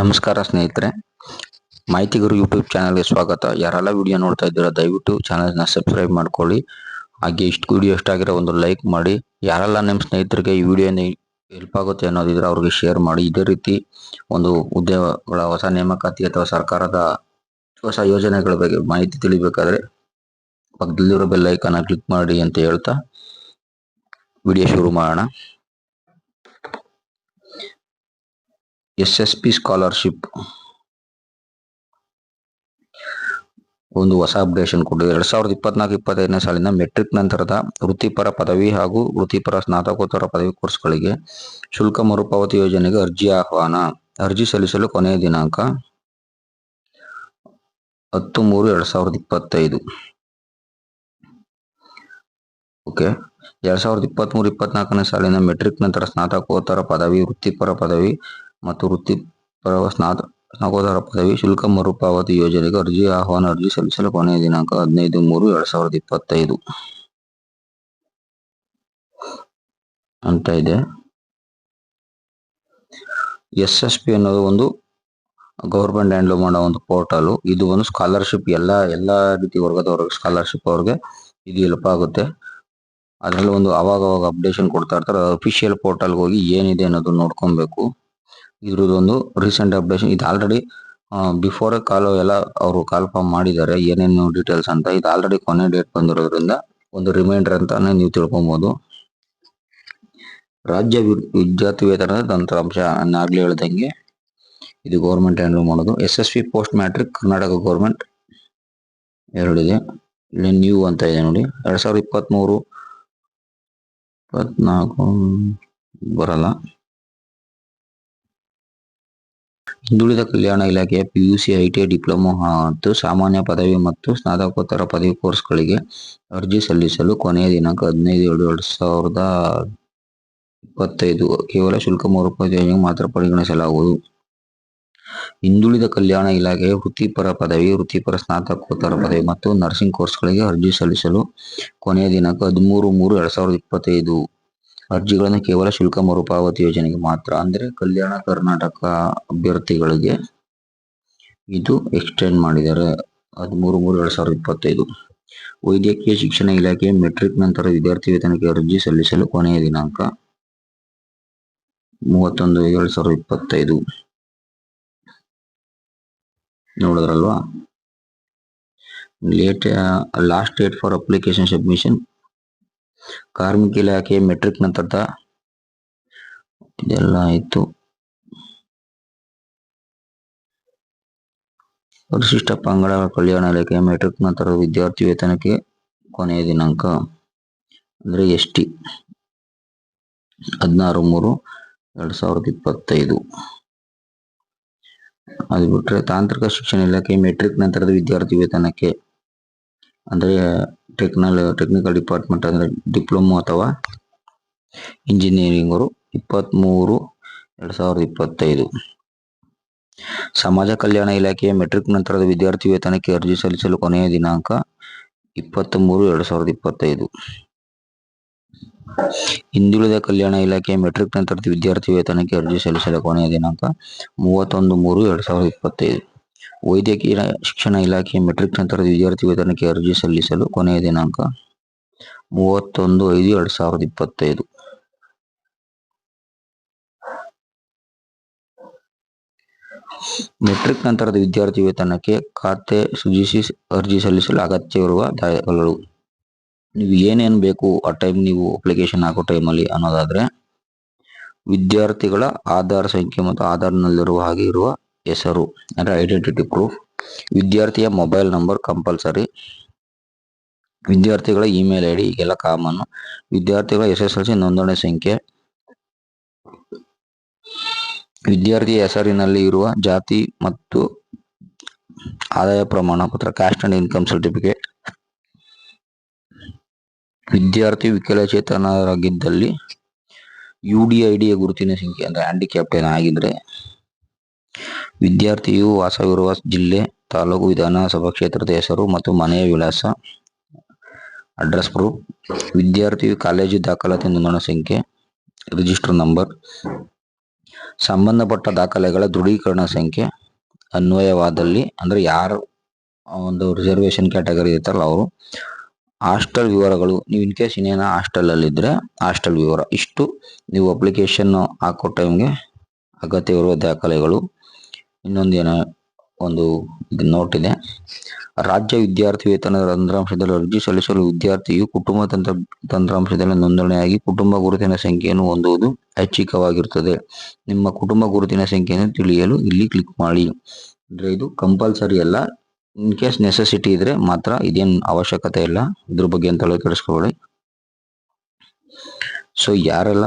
ನಮಸ್ಕಾರ ಸ್ನೇಹಿತರೆ. ಮಾಹಿತಿಗರು ಯೂಟ್ಯೂಬ್ ಚಾನಲ್ಗೆ ಸ್ವಾಗತ. ಯಾರೆಲ್ಲ ವಿಡಿಯೋ ನೋಡ್ತಾ ಇದ್ದೀರಾ ದಯವಿಟ್ಟು ಚಾನಲ್ನ ಸಬ್ಸ್ಕ್ರೈಬ್ ಮಾಡ್ಕೊಳ್ಳಿ. ಹಾಗೆ ಇಷ್ಟು ವಿಡಿಯೋ ಇಷ್ಟ ಆಗಿರೋ ಒಂದು ಲೈಕ್ ಮಾಡಿ. ಯಾರೆಲ್ಲ ನಿಮ್ಮ ಸ್ನೇಹಿತರಿಗೆ ಈ ವಿಡಿಯೋ ಹೆಲ್ಪ್ ಆಗುತ್ತೆ ಅನ್ನೋದಿದ್ರೆ ಅವ್ರಿಗೆ ಶೇರ್ ಮಾಡಿ. ಇದೇ ರೀತಿ ಒಂದು ಉದ್ಯೋಗಗಳ ಹೊಸ ನೇಮಕಾತಿ ಅಥವಾ ಸರ್ಕಾರದ ಹೊಸ ಯೋಜನೆಗಳ ಬಗ್ಗೆ ಮಾಹಿತಿ ತಿಳಿಬೇಕಾದ್ರೆ ಪಕ್ಕದಲ್ಲಿರೋ ಬೆಲ್ ಐಕಾನ್ ಕ್ಲಿಕ್ ಮಾಡಿ ಅಂತ ಹೇಳ್ತಾ ವಿಡಿಯೋ ಶುರು ಮಾಡೋಣ. ಎಸ್ ಎಸ್ ಪಿ ಸ್ಕಾಲರ್ಶಿಪ್ ಒಂದು ಹೊಸ ಅಪ್ಡೇಷನ್ ಕೊಟ್ಟಿದೆ. ಎರಡ್ ಸಾವಿರದ ಇಪ್ಪತ್ನಾಲ್ಕು ಇಪ್ಪತ್ತೈದನೇ ಸಾಲಿನ ಮೆಟ್ರಿಕ್ ನಂತರದ ವೃತ್ತಿಪರ ಪದವಿ ಹಾಗೂ ವೃತ್ತಿಪರ ಸ್ನಾತಕೋತ್ತರ ಪದವಿ ಕೋರ್ಸ್ಗಳಿಗೆ ಶುಲ್ಕ ಮರುಪಾವತಿ ಯೋಜನೆಗೆ ಅರ್ಜಿ ಆಹ್ವಾನ. ಅರ್ಜಿ ಸಲ್ಲಿಸಲು ಕೊನೆಯ ದಿನಾಂಕ ಹತ್ತು ಮೂರು ಎರಡ್ ಸಾವಿರದ ಇಪ್ಪತ್ತೈದು. ಓಕೆ. ಎರಡ್ ಸಾವಿರದ ಇಪ್ಪತ್ತ್ ಮೂರು ಇಪ್ಪತ್ನಾಲ್ಕನೇ ಸಾಲಿನ ಮೆಟ್ರಿಕ್ ನಂತರ ಸ್ನಾತಕೋತ್ತರ ಪದವಿ, ವೃತ್ತಿಪರ ಪದವಿ ಮತ್ತು ವೃತ್ತಿಪರ ಸ್ನಾತ ಸ್ನಾತಕೋತ್ತರ ಪದವಿ ಶುಲ್ಕ ಮರುಪಾವತಿ ಯೋಜನೆಗೆ ಅರ್ಜಿ ಆಹ್ವಾನ ಅರ್ಜಿ ಸಲ್ಲಿಸಲು ಕೊನೆಯ ದಿನಾಂಕ ಹದಿನೈದು ಮೂರು ಎರಡ್ ಸಾವಿರದ ಇಪ್ಪತ್ತೈದು. ಅಂತ ಇದೆ. ಎಸ್ ಎಸ್ ಪಿ ಅನ್ನೋದು ಒಂದು ಗೌರ್ಮೆಂಟ್ ಹ್ಯಾಂಡ್ಲ್ ಮಾಡೋ ಒಂದು ಪೋರ್ಟಲ್. ಇದು ಒಂದು ಸ್ಕಾಲರ್ಶಿಪ್. ಎಲ್ಲ ಎಲ್ಲ ರೀತಿ ವರ್ಗದವ್ರಿಗೆ ಸ್ಕಾಲರ್ಶಿಪ್ ಅವ್ರಿಗೆ ಇದು ಹೆಲ್ಪ್ ಆಗುತ್ತೆ. ಅದರಲ್ಲಿ ಒಂದು ಅವಾಗ ಅವಾಗ ಅಪ್ಡೇಷನ್ ಕೊಡ್ತಾ ಇರ್ತಾರೆ. ಅಫಿಷಿಯಲ್ ಪೋರ್ಟಲ್ಗೆ ಹೋಗಿ ಏನಿದೆ ಅನ್ನೋದು ನೋಡ್ಕೊಬೇಕು. ಇದ್ರದ್ದೊಂದು ರೀಸೆಂಟ್ ಅಪ್ಡೇಷನ್ ಇದು ಆಲ್ರೆಡಿ ಬಿಫೋರ್ ಕಾಲ್ ಎಲ್ಲ ಅವರು ಕಾಲ್ ಫಾರ್ಮ್ ಮಾಡಿದ್ದಾರೆ. ಏನೇನು ಡೀಟೇಲ್ಸ್ ಅಂತ. ಇದು ಆಲ್ರೆಡಿ ಕೊನೆ ಡೇಟ್ ಬಂದಿರೋದ್ರಿಂದ ಒಂದು ರಿಮೈಂಡರ್ ಅಂತಾನೆ ನೀವು ತಿಳ್ಕೊಬಹುದು ರಾಜ್ಯ ವಿ- ವಿದ್ಯಾರ್ಥಿ ವೇತನದ ತಂತ್ರಾಂಶ ಅನ್ನಾಗ್ಲೇ ಹೇಳ್ದಂಗೆ ಇದು ಗೌರ್ಮೆಂಟ್ ಹ್ಯಾಂಡಲ್ ಮಾಡೋದು. S S P post matric Karnataka government ಎರಡಿದೆ ಇಲ್ಲಿ ನ್ಯೂ ಅಂತ ಇದೆ ನೋಡಿ. ಎರಡ್ ಸಾವಿರದ ಇಪ್ಪತ್ಮೂರು, ಇಪ್ಪತ್ನಾಲ್ಕು, ಬರಲ್ಲ. ಹಿಂದುಳಿದ ಕಲ್ಯಾಣ ಇಲಾಖೆಯ ಪಿಯುಸಿ ಐಟಿಐ ಡಿಪ್ಲೊಮಾ ಮತ್ತು ಸಾಮಾನ್ಯ ಪದವಿ ಮತ್ತು ಸ್ನಾತಕೋತ್ತರ ಪದವಿ ಕೋರ್ಸ್ಗಳಿಗೆ ಅರ್ಜಿ ಸಲ್ಲಿಸಲು ಕೊನೆಯ ದಿನಾಂಕ ಹದಿನೈದು ಏಳು ಎರಡು ಸಾವಿರದ ಇಪ್ಪತ್ತೈದು, ಕೇವಲ ಶುಲ್ಕ ಮರುಪಾವತಿಯನ್ನು ಮಾತ್ರ ಪರಿಗಣಿಸಲಾಗುವುದು. ಹಿಂದುಳಿದ ಕಲ್ಯಾಣ ಇಲಾಖೆಯ ವೃತ್ತಿಪರ ಪದವಿ, ವೃತ್ತಿಪರ ಸ್ನಾತಕೋತ್ತರ ಪದವಿ ಮತ್ತು ನರ್ಸಿಂಗ್ ಕೋರ್ಸ್ಗಳಿಗೆ ಅರ್ಜಿ ಸಲ್ಲಿಸಲು ಕೊನೆಯ ದಿನಾಂಕ ಹದಿಮೂರು ಮೂರು ಎರಡು ಸಾವಿರದ ಇಪ್ಪತ್ತೈದು. ಅರ್ಜಿಗಳನ್ನು ಕೇವಲ ಶುಲ್ಕ ಮರುಪಾವತಿ ಯೋಜನೆಗೆ ಮಾತ್ರ, ಅಂದರೆ ಕಲ್ಯಾಣ ಕರ್ನಾಟಕ ಅಭ್ಯರ್ಥಿಗಳಿಗೆ ಇದು ಎಕ್ಸ್ಟೆಂಡ್ ಮಾಡಿದ್ದಾರೆ. ಹದಿಮೂರು ಮೂರು ಎರಡು ಸಾವಿರದ ಇಪ್ಪತ್ತೈದು. ವೈದ್ಯಕೀಯ ಶಿಕ್ಷಣ ಇಲಾಖೆ ಮೆಟ್ರಿಕ್ ನಂತರ ವಿದ್ಯಾರ್ಥಿ ವೇತನಕ್ಕೆ ಅರ್ಜಿ ಸಲ್ಲಿಸಲು ಕೊನೆಯ ದಿನಾಂಕ ಮೂವತ್ತೊಂದು ಎರಡು ಸಾವಿರದ ಇಪ್ಪತ್ತೈದು. ನೋಡಿದ್ರಲ್ವಾ? Late last date for application submission ಕಾರ್ಮಿಕ ಇಲಾಖೆ ಮೆಟ್ರಿಕ್ ನಂತರದ ಇದೆಲ್ಲ ಆಯ್ತು. ಪರಿಶಿಷ್ಟ ಪಂಗಡ ಕಲ್ಯಾಣ ಇಲಾಖೆ ಮೆಟ್ರಿಕ್ ನಂತರದ ವಿದ್ಯಾರ್ಥಿ ವೇತನಕ್ಕೆ ಕೊನೆಯ ದಿನಾಂಕ ಅಂದ್ರೆ ಎಸ್ ಟಿ ಹದಿನಾರು ಮೂರು ಎರಡ್ ಸಾವಿರದ ಇಪ್ಪತ್ತೈದು. ಅದು ಬಿಟ್ರೆ ತಾಂತ್ರಿಕ ಶಿಕ್ಷಣ ಇಲಾಖೆ ಮೆಟ್ರಿಕ್ ನಂತರದ ವಿದ್ಯಾರ್ಥಿ ವೇತನಕ್ಕೆ ಅಂದ್ರೆ ಟೆಕ್ನಲ್ ಟೆಕ್ನಿಕಲ್ ಡಿಪಾರ್ಟ್ಮೆಂಟ್ ಅಂದ್ರೆ ಡಿಪ್ಲೊಮೊ ಅಥವಾ ಇಂಜಿನಿಯರಿಂಗ್ ಅವರು ಇಪ್ಪತ್ಮೂರು ಎರಡ್ ಸಾವಿರದ ಇಪ್ಪತ್ತೈದು. ಸಮಾಜ ಕಲ್ಯಾಣ ಇಲಾಖೆಯ ಮೆಟ್ರಿಕ್ ನಂತರದ ವಿದ್ಯಾರ್ಥಿ ವೇತನಕ್ಕೆ ಅರ್ಜಿ ಸಲ್ಲಿಸಲು ಕೊನೆಯ ದಿನಾಂಕ ಇಪ್ಪತ್ತ್ ಮೂರು ಎರಡು ಸಾವಿರದ ಇಪ್ಪತ್ತೈದು. ಹಿಂದುಳಿದ ಕಲ್ಯಾಣ ಇಲಾಖೆಯ ಮೆಟ್ರಿಕ್ ನಂತರದ ವಿದ್ಯಾರ್ಥಿ ವೇತನಕ್ಕೆ ಅರ್ಜಿ ಸಲ್ಲಿಸಲು ಕೊನೆಯ ದಿನಾಂಕ ಮೂವತ್ತೊಂದು ಮೂರು ಎರಡು ಸಾವಿರದ ಇಪ್ಪತ್ತೈದು. ವೈದ್ಯಕೀಯ ಶಿಕ್ಷಣ ಇಲಾಖೆ ಮೆಟ್ರಿಕ್ ನಂತರದ ವಿದ್ಯಾರ್ಥಿ ವೇತನಕ್ಕೆ ಅರ್ಜಿ ಸಲ್ಲಿಸಲು ಕೊನೆಯ ದಿನಾಂಕ ಮೂವತ್ತೊಂದು ಐದು ಎರಡ್ ಸಾವಿರದ ಇಪ್ಪತ್ತೈದು. ಮೆಟ್ರಿಕ್ ನಂತರದ ವಿದ್ಯಾರ್ಥಿ ವೇತನಕ್ಕೆ ಖಾತೆ ಸೃಜಿಸಿ ಅರ್ಜಿ ಸಲ್ಲಿಸಲು ಅಗತ್ಯವಿರುವ ದಾಖಲೆಗಳು. ನೀವು ಏನೇನು ಬೇಕು ಆ ಟೈಮ್ ನೀವು ಅಪ್ಲಿಕೇಶನ್ ಹಾಕೋ ಟೈಮಲ್ಲಿ ಅನ್ನೋದಾದ್ರೆ, ವಿದ್ಯಾರ್ಥಿಗಳ ಆಧಾರ್ ಸಂಖ್ಯೆ ಮತ್ತು ಆಧಾರ್ನಲ್ಲಿರುವ ಹಾಗೆ ಇರುವ ಹೆಸರು, ಅಂದರೆ ಐಡೆಂಟಿಟಿ ಪ್ರೂಫ್ ವಿದ್ಯಾರ್ಥಿಯ ಮೊಬೈಲ್ ನಂಬರ್ ಕಂಪಲ್ಸರಿ ವಿದ್ಯಾರ್ಥಿಗಳ ಇಮೇಲ್ ಐ ಡಿ ಈಗೆಲ್ಲ ಕಾಮನ್ ವಿದ್ಯಾರ್ಥಿಗಳ ಎಸ್ ಎಸ್ ಎಲ್ ಸಿ ನೋಂದಣಿ ಸಂಖ್ಯೆ. ವಿದ್ಯಾರ್ಥಿಯ ಹೆಸರಿನಲ್ಲಿ ಇರುವ ಜಾತಿ ಮತ್ತು ಆದಾಯ ಪ್ರಮಾಣ ಪತ್ರ ಕ್ಯಾಸ್ಟ್ ಅಂಡ್ ಇನ್ಕಮ್ ಸರ್ಟಿಫಿಕೇಟ್ ವಿದ್ಯಾರ್ಥಿ ವಿಕಲಚೇತನರಾಗಿದ್ದಲ್ಲಿ ಯು ಡಿ ಐ ಡಿಯ ಗುರುತಿನ ಸಂಖ್ಯೆ, ಅಂದರೆ ಹ್ಯಾಂಡಿಕ್ಯಾಪ್ಟನ್ ಏನಾಗಿದ್ರೆ ವಿದ್ಯಾರ್ಥಿಯು ವಾಸವಿರುವ ಜಿಲ್ಲೆ, ತಾಲೂಕು ವಿಧಾನಸಭಾ ಕ್ಷೇತ್ರದ ಹೆಸರು ಮತ್ತು ಮನೆಯ ವಿಳಾಸ, ಅಡ್ರೆಸ್ ಪ್ರೂಫ್. ವಿದ್ಯಾರ್ಥಿಯು ಕಾಲೇಜು ದಾಖಲಾತಿ ನೋಂದಣಿ ಸಂಖ್ಯೆ, ರಿಜಿಸ್ಟರ್ ನಂಬರ್, ಸಂಬಂಧಪಟ್ಟ ದಾಖಲೆಗಳ ದೃಢೀಕರಣ ಸಂಖ್ಯೆ, ಅನ್ವಯವಾದಲ್ಲಿ, ಅಂದ್ರೆ ಯಾರು ಒಂದು ರಿಸರ್ವೇಶನ್ ಕ್ಯಾಟಗರಿ ಇರ್ತಾರಲ್ಲ ಅವರು ಹಾಸ್ಟೆಲ್ ವಿವರಗಳು. ನೀವು ಇನ್ ಕೇಸ್ ಇನ್ನೇನ ಹಾಸ್ಟೆಲ್ ಅಲ್ಲಿ ಇದ್ರೆ ಹಾಸ್ಟೆಲ್ ವಿವರ. ಇಷ್ಟು ನೀವು ಅಪ್ಲಿಕೇಶನ್ ಹಾಕೋ ಟೈಮ್ಗೆ ಅಗತ್ಯವಿರುವ ದಾಖಲೆಗಳು. ಇನ್ನೊಂದು ಏನೋ ಒಂದು ನೋಟ್ ಇದೆ. ರಾಜ್ಯ ವಿದ್ಯಾರ್ಥಿ ವೇತನ ತಂತ್ರಾಂಶದಲ್ಲಿ ಅರ್ಜಿ ಸಲ್ಲಿಸಲು ವಿದ್ಯಾರ್ಥಿಯು ಕುಟುಂಬ ತಂತ್ರ, ತಂತ್ರಾಂಶದಲ್ಲಿ ನೋಂದಣಿಯಾಗಿ ಕುಟುಂಬ ಗುರುತಿನ ಸಂಖ್ಯೆಯನ್ನು ಹೊಂದುವುದು ಐಚ್ಛಿಕವಾಗಿರುತ್ತದೆ. ನಿಮ್ಮ ಕುಟುಂಬ ಗುರುತಿನ ಸಂಖ್ಯೆಯನ್ನು ತಿಳಿಯಲು ಇಲ್ಲಿ ಕ್ಲಿಕ್ ಮಾಡಿ. ಅಂದ್ರೆ ಇದು ಕಂಪಲ್ಸರಿ ಅಲ್ಲ. ಇನ್ ಕೇಸ್ ನೆಸೆಸಿಟಿ ಇದ್ರೆ ಮಾತ್ರ ಇದೇನು ಅವಶ್ಯಕತೆ ಇಲ್ಲ. ಇದ್ರ ಬಗ್ಗೆ ಅಂತ ತಲೆ ಕೆಡಿಸ್ಕೊಳ್ಳಿ ಸೊ ಯಾರೆಲ್ಲ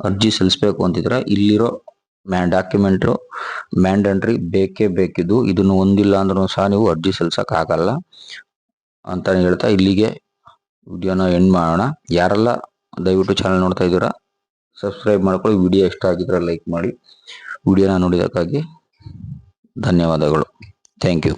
ಅರ್ಜಿ ಸಲ್ಲಿಸಬೇಕು ಅಂತಿದ್ರೆ ಇಲ್ಲಿರೋ ಮ್ಯಾ ಡಾಕ್ಯುಮೆಂಟು ಮ್ಯಾಂಡಂಟ್ರಿ ಬೇಕೇ ಬೇಕಿದ್ದು. ಇದನ್ನು ಹೊಂದಿಲ್ಲ ಅಂದ್ರೂ ಸಹ ನೀವು ಅರ್ಜಿ ಸಲ್ಲಿಸೋಕ್ಕಾಗಲ್ಲ ಆಗಲ್ಲ ಅಂತ ಹೇಳ್ತಾ ಇಲ್ಲಿಗೆ ವಿಡಿಯೋನ ಎಂಡ್ ಮಾಡೋಣ. ಯಾರೆಲ್ಲ ದಯವಿಟ್ಟು ಚಾನಲ್ ನೋಡ್ತಾ ಇದ್ದೀರಾ, ಸಬ್ಸ್ಕ್ರೈಬ್ ಮಾಡ್ಕೊಳ್ಳಿ. ವಿಡಿಯೋ ಇಷ್ಟ ಆಗಿದ್ರೆ ಲೈಕ್ ಮಾಡಿ. ವಿಡಿಯೋನ ನೋಡಿದಕ್ಕಾಗಿ ಧನ್ಯವಾದಗಳು. Thank you.